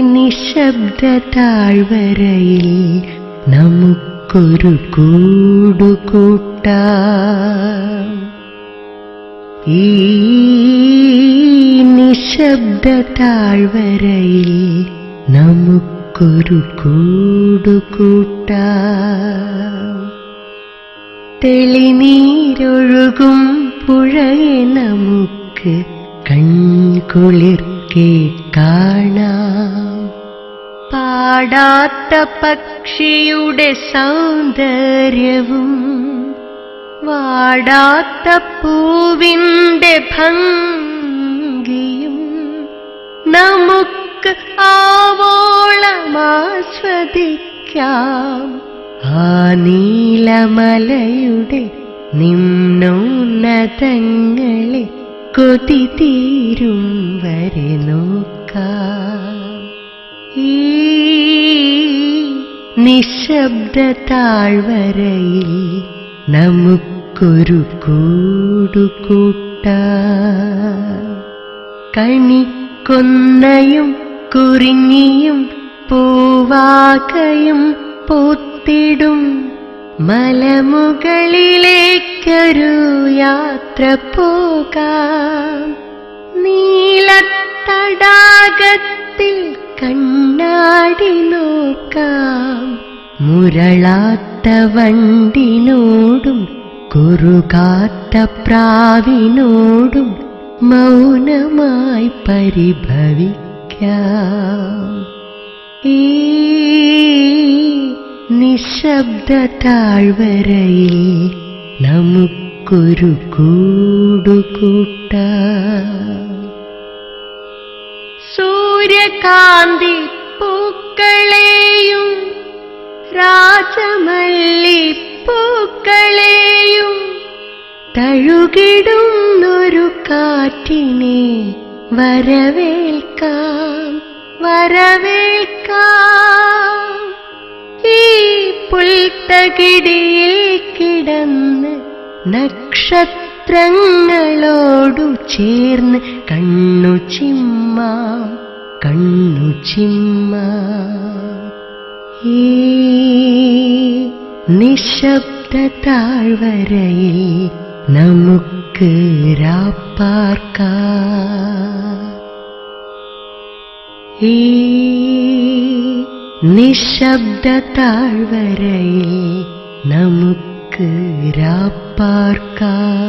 നിശബ്ദ താഴ്വരയിൽ നമുക്കൊരു കൂടുകൂട്ടാം. നിശബ്ദ താഴ്വരയിൽ നമുക്കൊരു കൂടുകൂട്ടാം. തെളിനീരൊഴുകും പുഴയെ നമുക്ക് കൺകുളിർക്കെ കാണാം. പാടാത്ത പക്ഷിയുടെ സൗന്ദര്യവും വാടാത്ത പൂവിന്റെ ഭംഗിയും നമുക്ക് ആവോളമാസ്വദിക്കാം ആ നീലമലയുടെ നിമ്നോന്നതങ്ങളെ കൊതി തീരും വരെ നോക്ക. ഈ നിശബ്ദ താഴ്വരയിൽ നമുക്കൊരു കൂടുകൂട്ട കണിക്കൊന്നയും കുറിഞ്ഞിയും പൂവാകയും പൂത്തിടും. മലമുകളിലേക്കൊരു യാത്ര പോകാം നീലത്തടാകത്തിൽ കണ്ണാടി നോക്കാം. മുരളാത്ത വണ്ടിനോടും കുറുകാത്ത പ്രാവിനോടും മൗനമായി പരിഭവിക്കാം. നിശബ്ദ താഴ്വരയിൽ നമുക്കൊരു കൂടുകൂട്ട. സൂര്യകാന്തി പൂക്കളെയും രാജമല്ലി പൂക്കളെയും തഴുകിടുന്നൊരു കാറ്റിനെ വരവേൽക്കാം വരവേൽക്കാം. പുൽത്തകിടിയിൽ കിടന്ന് നക്ഷത്രങ്ങളോടു ചേർന്ന് കണ്ണു ചിമ്മ കണ്ണു ചിമ്മ. നിശബ്ദ താഴ്വരയിൽ നമുക്ക് രാപ്പാർക്ക. ഈ നിശബ്ദ താഴ്വരയിൽ നമുക്ക് രാപ്പാർക്കാം.